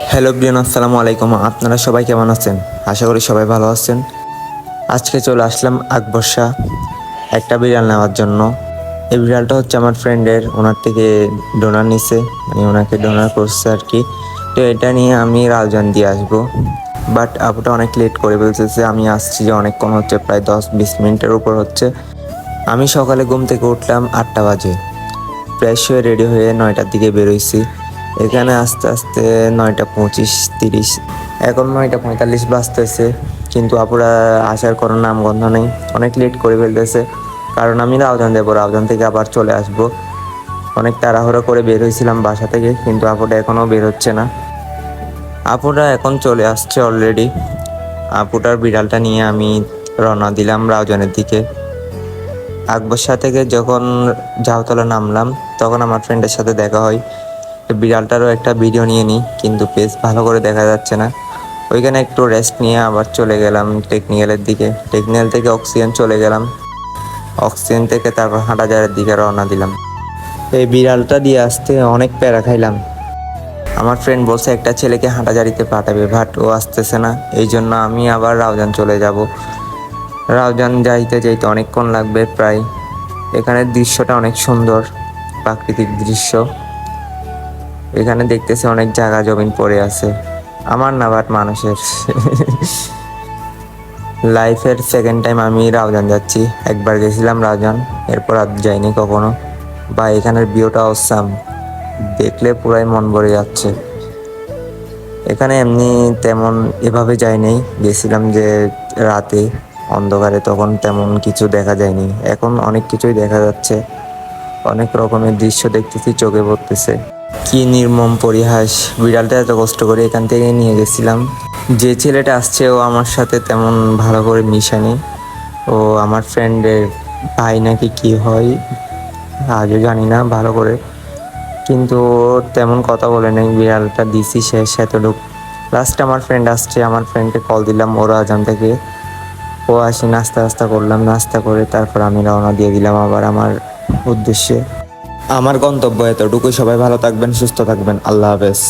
Hello Brian আসসালামু আলাইকুম। আপনারা সবাই কেমন আছেন? আশা করি সবাই ভালো আছেন। আজকে চলে আসলাম আকবর শাহ একটা বিড়াল নেওয়ার জন্য। এই বিড়ালটা হচ্ছে আমার ফ্রেন্ডের, ওনার থেকে ডোনার নিছে। মানে ওনাকে ডোনার করছে আর কি। তো এটা নিয়ে আমি রাজধান দিয়ে আসব। বাট আপুটা অনেক লেট করে ফেলতেছে। আমি আসছি যে অনেকক্ষণ হচ্ছে, প্রায় দশ বিশ মিনিটের উপর হচ্ছে। আমি সকালে ঘুম থেকে উঠলাম আটটা বাজে। ফ্রেশ হয়ে রেডি হয়ে নয়টার দিকে বেরোইছি এখানে আস্তে আস্তে নয়টা পঁচিশ, তিরিশ, এখন নয়টা পঁয়তাল্লিশ বাজতেছে। কিন্তু আপুরা আসার কোনো নামগন্ধ নেই, অনেক লেট করে ফেলতেছে। কারণ আমি রাউজান দেবো, রাউজান থেকে আবার চলে আসব। অনেক তাড়াহুড়ো করে বের হয়েছিলাম বাসা থেকে, কিন্তু আপুটা এখনও বের হচ্ছে না। আপুরা এখন চলে আসছে অলরেডি আপুটার বিড়ালটা নিয়ে আমি রওনা দিলাম রাউজানের দিকে। আকবরশা থেকে যখন ঝাউতলা নামলাম, তখন আমার ফ্রেন্ডের সাথে দেখা হয়। বিড়ালটারও একটা ভিডিও নিয়ে নিই, কিন্তু বেশ ভালো করে দেখা যাচ্ছে না। ওইখানে একটু রেস্ট নিয়ে আবার চলে গেলাম টেকনিক্যালের দিকে। টেকনিক্যাল থেকে অক্সিজেন চলে গেলাম। অক্সিজেন থেকে তারপর হাঁটাজারের দিকে রওনা দিলাম। এই বিড়ালটা দিয়ে আসতে অনেক প্যারা খাইলাম। আমার ফ্রেন্ড বলছে, একটা ছেলেকে হাঁটাজারিতে পাঠাবে বাট ও আসতেছে না। এই জন্য আমি আবার রাউজান চলে যাব। রাউজান যাইতে যাইতে অনেকক্ষণ লাগবে প্রায়। এখানের দৃশ্যটা অনেক সুন্দর, প্রাকৃতিক দৃশ্য। এখানে দেখতেছে অনেক জায়গা জমিন পড়ে আছে। আমার না বাট মানুষের। লাইফের সেকেন্ড টাইম আমি রাউজান যাচ্ছি। একবার গেছিলাম রাউজান, এরপর আর যাইনি কখনো। বা এখানের ভিউটা অসাম দেখলে পুরাই মন ভরে যাচ্ছে। এখানে এমনি তেমন এভাবে যাইনি। গেছিলাম যে রাতে, অন্ধকারে তখন তেমন কিছু দেখা যায়নি। এখন অনেক কিছুই দেখা যাচ্ছে। অনেক রকমের দৃশ্য দেখতেছি, চোখে পড়তেছে। কি নির্মম পরিহাস। বিড়ালটা এত কষ্ট করে এখান থেকে নিয়ে গেছিলাম। যে ছেলেটা আসছে, ও আমার সাথে তেমন ভালো করে মিশানি ও আমার ফ্রেন্ডের ভাই নাকি কি হয় আজও জানি না ভালো করে। কিন্তু তেমন কথা বলে নেই, বিড়ালটা দিছি শেষ এতটুক। লাস্ট আমার ফ্রেন্ড আসছে, আমার ফ্রেন্ডকে কল দিলাম, ওরা আজান থেকে। ও আসি নাস্তা নাস্তা করলাম, নাস্তা করে তারপর আমি রওনা দিয়ে দিলাম আবার আমার উদ্দেশ্যে। আমার গন্তব্য এতটুকুই। সবাই ভালো থাকবেন সুস্থ থাকবেন। আল্লাহ হাফেজ।